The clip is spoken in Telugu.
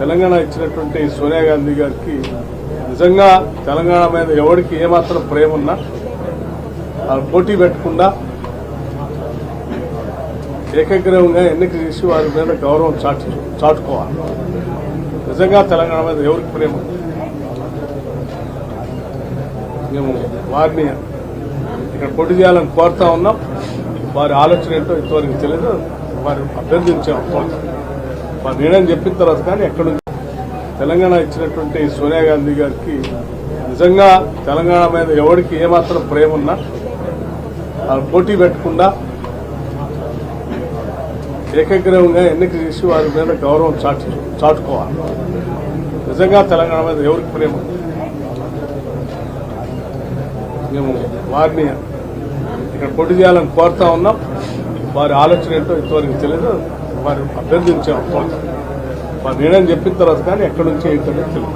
తెలంగాణ ఇచ్చినటువంటి సోనియా గాంధీ గారికి నిజంగా తెలంగాణ మీద ఎవరికి ఏమాత్రం ప్రేమ ఉన్నా వాళ్ళు పోటీ పెట్టకుండా ఏకగ్రీవంగా ఎన్నిక చేసి వారి మీద గౌరవం చాటు చాటుకోవాలి. నిజంగా తెలంగాణ మీద ఎవరికి ప్రేమ మేము వారిని ఇక్కడ పోటీ చేయాలని కోరుతా ఉన్నాం. వారి ఆలోచన ఏంటో ఇంతవరకు తెలియదు. వారు కోరుతాం వారి నిర్ణయం చెప్పిన తర్వాత కానీ ఎక్కడ తెలంగాణ ఇచ్చినటువంటి సోనియా గాంధీ గారికి నిజంగా తెలంగాణ మీద ఎవరికి ఏమాత్రం ప్రేమ ఉన్నా వాళ్ళు పోటీ పెట్టకుండా ఏకగ్రీవంగా ఎన్నిక చేసి వారి మీద గౌరవం చాటు చాటుకోవాలి. నిజంగా తెలంగాణ మీద ఎవరికి ప్రేమ మేము వారిని ఇక్కడ పోటీ చేయాలని కోరుతా ఉన్నాం. వారి ఆలోచన ఏంటో ఇంతవరకు తెలియదు. వారు అభ్యర్థించాం. వారు నేనని చెప్పిన తర్వాత కానీ ఎక్కడి నుంచి ఏంటనేది తెలియదు.